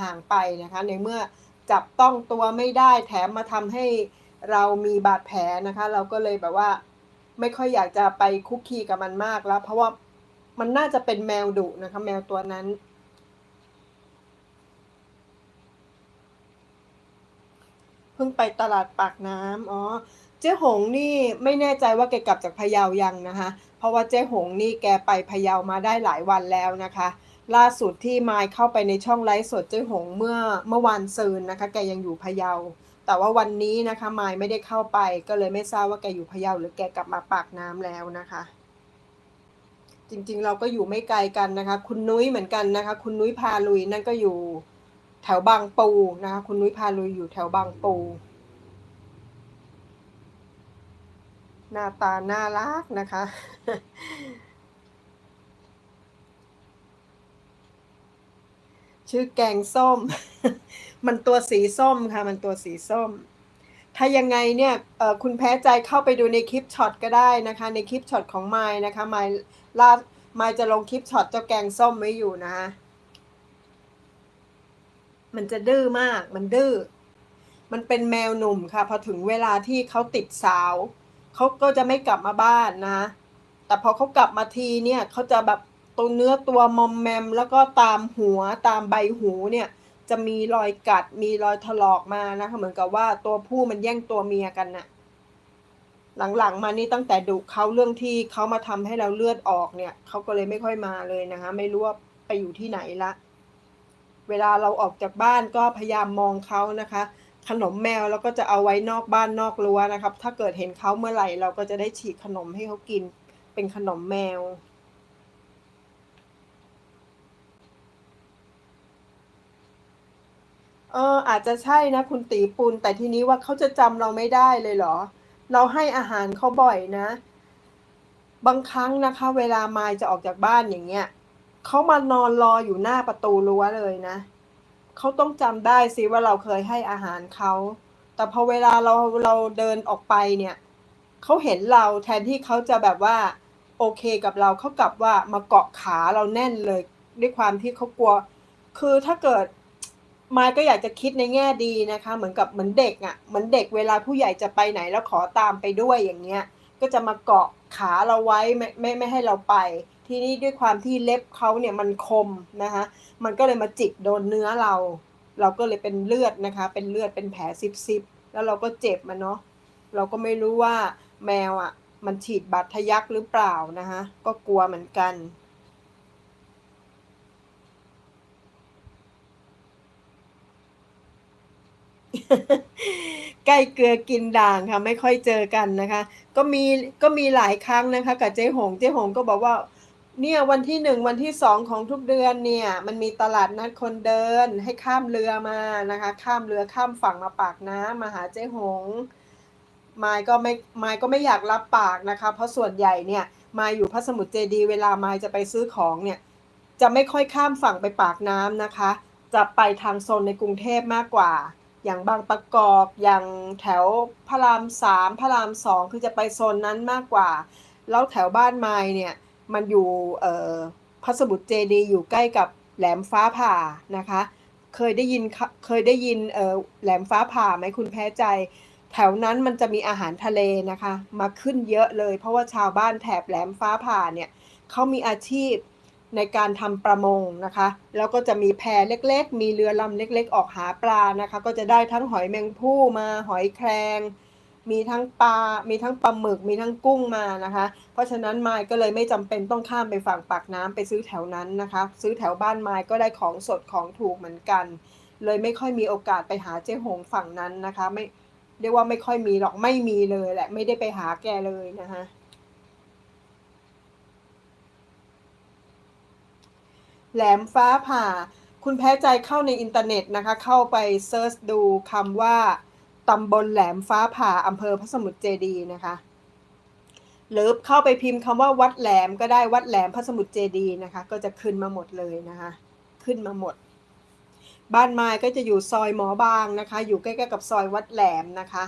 ห่างๆไปนะคะ ในเมื่อจับต้องตัวไม่ได้แถมมาทำให้เรามีบาดแผลนะคะ เราก็เลยแบบว่า ไม่ค่อยอยากจะไปคุกคีกับมันมากแล้ว เพราะว่ามันน่าจะเป็นแมวดุนะคะ แมวตัวนั้นเพิ่งไปตลาดปากน้ำอ๋อ เจ๊หงนี่ไม่แน่ใจว่าแกกลับจากพะเยายังนะคะ เพราะว่าเจ๊หงนี่แกไปพะเยามาได้หลายวันแล้วนะคะ ล่าสุดที่มายเข้าไปในช่องไลฟ์สดเจ๊หงเมื่อเมื่อวานซืนนะคะ แกยังอยู่พะเยา แต่ว่าวันนี้นะคะมายไม่ได้เข้าไป ก็เลยไม่ทราบว่าแกอยู่พะเยา หรือแกกลับมาปากน้ำแล้วนะคะ จริงๆเราก็อยู่ไม่ไกลกันนะคะ คุณนุ้ยเหมือนกันนะคะ คุณนุ้ยพาลุยนั่นก็อยู่แถวบางปูนะคะ คุณนุ้ยพาลุยอยู่แถวบางปู หน้าตาน่ารักนะคะ ชื่อแกงส้ม มันตัวสีส้มค่ะ มันตัวสีส้ม ถ้ายังไงเนี่ยคุณแพ้ใจเข้าไปดูในคลิปช็อตก็ได้นะคะ ในคลิปช็อตของไมล์นะคะไมล์ลาไมล์จะลงคลิปช็อตเจ้าแกงส้มไว้อยู่นะคะมันจะดื้อมาก มันดื้อ มันเป็นแมวหนุ่มค่ะ พอถึงเวลาที่เขาติดสาว เขาก็จะไม่กลับมาบ้านนะ แต่พอเขากลับมาทีเนี่ยเขาจะแบบ ตัวเนื้อตัวมอมแมม แล้วก็ตามหัวตามใบหูเนี่ยจะมีรอยกัดมีรอยถลอกมานะคะเหมือนกับว่าตัวผู้มันแย่งตัวเมียกันน่ะ หลังๆมานี่ตั้งแต่ดุเขาเรื่องที่เขามาทำให้เราเลือดออกเนี่ยเขาก็เลยไม่ค่อยมาเลยนะคะ ไม่รู้ว่าไปอยู่ที่ไหนละ เวลาเราออกจากบ้านก็พยายามมองเขานะคะ ขนมแมวเราก็จะเอาไว้นอกบ้านนอกรั้วนะครับ ถ้าเกิดเห็นเขาเมื่อไหร่เราก็จะได้ฉีกขนมให้เขากิน เป็นขนมแมว เอออาจจะใช่นะคุณตีปุนแต่ทีนี้ว่าเขาจะจำเราไม่ได้เลยเหรอ เราให้อาหารเขาบ่อยนะ บางครั้งนะคะ เวลามายจะออกจากบ้านอย่างเงี้ยเขามานอนรออยู่หน้าประตูรั้วเลยนะเขาต้องจำได้สิว่าเราเคยให้อาหารเขาแต่พอเวลาเราเราเดินออกไปเนี่ยเขาเห็นเราแทนที่เขาจะแบบว่า โอเคกับเราเขากลับว่ามาเกาะขาเราแน่นเลย ด้วยความที่เขากลัว คือถ้าเกิด มายก็อยากจะคิดในแง่ดีนะคะ เหมือนกับเหมือนเด็กอะ่ะเหมือนเด็กเวลาผู้ใหญ่จะไปไหนแล้วขอตามไปด้วยอย่างเงี้ย ก็จะมาเกาะขาเราไว้ไม่ไม่ไม่ให้เราไป ทีนี้ด้วยความที่เล็บเขาเนี่ยมันคมนะคะมันก็เลยมาจิกโดนเนื้อเรา เราก็เลยเป็นเลือดนะคะ เป็นเลือดเป็นแผลซิบๆแล้วเราก็เจ็บมันเนาะเราก็ไม่รู้ว่าแมวอะ่ะ มันฉีดบาดทะยักหรือเปล่านะคะก็กลัวเหมือนกัน ใกล้เกลือกินด่างค่ะไม่ค่อยเจอกันนะคะ ก็มีก็มีหลายครั้งนะคะ กับเจ๊หงเจ๊หงก็บอกว่า เนี่ยวันที่หนึ่งวันที่สองของทุกเดือนเนี่ย มันมีตลาดนัดคนเดินให้ข้ามเรือมานะคะ ข้ามเรือข้ามฝั่งมาปากน้ำมาหาเจ๊หงมายก็ไม่มายก็ไม่อยากรับปากนะคะ เพราะส่วนใหญ่เนี่ยมายอยู่พระสมุทรเจดี เวลามายจะไปซื้อของเนี่ย จะไม่ค่อยข้ามฝั่งไปปากน้ำนะคะ จะไปทางโซนในกรุงเทพมากกว่า อย่างบางประกอบอย่างแถวพระรามสามพระรามสองคือจะไปโซนนั้นมากกว่า แล้วแถวบ้านไม้เนี่ยมันอยู่เอ่อพระสมุทรเจดีย์อยู่ใกล้กับแหลมฟ้าผ่านะคะ เคยได้ยินเคยได้ยินเอ่อแหลมฟ้าผ่าไหมคุณแพ้ใจ แถวนั้นมันจะมีอาหารทะเลนะคะ มาขึ้นเยอะเลย เพราะว่าชาวบ้านแถบแหลมฟ้าผ่าเนี่ยเขามีอาชีพ ในการทำประมงนะคะ แล้วก็จะมีแพเล็กๆ มีเรือลำเล็กๆ ออกหาปลานะคะ ก็จะได้ทั้งหอยแมงผู้มาหอยแครง มีทั้งปลา มีทั้งปลาหมึก มีทั้งกุ้งมานะคะ เพราะฉะนั้นไมายก็เลยไม่จำเป็นต้องข้ามไปฝั่งปากน้ำไปซื้อแถวนั้นนะคะ ซื้อแถวบ้านไมายก็ได้ของสดของถูกเหมือนกัน เลยไม่ค่อยมีโอกาสไปหาเจ๊หงฝั่งนั้นนะคะ ไม่เรียกว่าไม่ค่อยมีหรอกไม่มีเลยแหละไม่ได้ไปหาแกเลยนะคะ แหลมฟ้าผ่า คุณแพ้ใจเข้าในอินเทอร์เน็ตนะคะ เข้าไปเซิร์ชดูคำว่าตำบลแหลมฟ้าผ่าอำเภอพระสมุทรเจดีนะคะ หรือเข้าไปพิมพ์คำว่าวัดแหลมก็ได้วัดแหลมพระสมุทรเจดีนะคะ ก็จะขึ้นมาหมดเลยนะคะ ขึ้นมาหมด บ้านไม้ก็จะอยู่ซอยหมอบางนะคะ อยู่ใกล้ๆกับซอยวัดแหลมนะคะ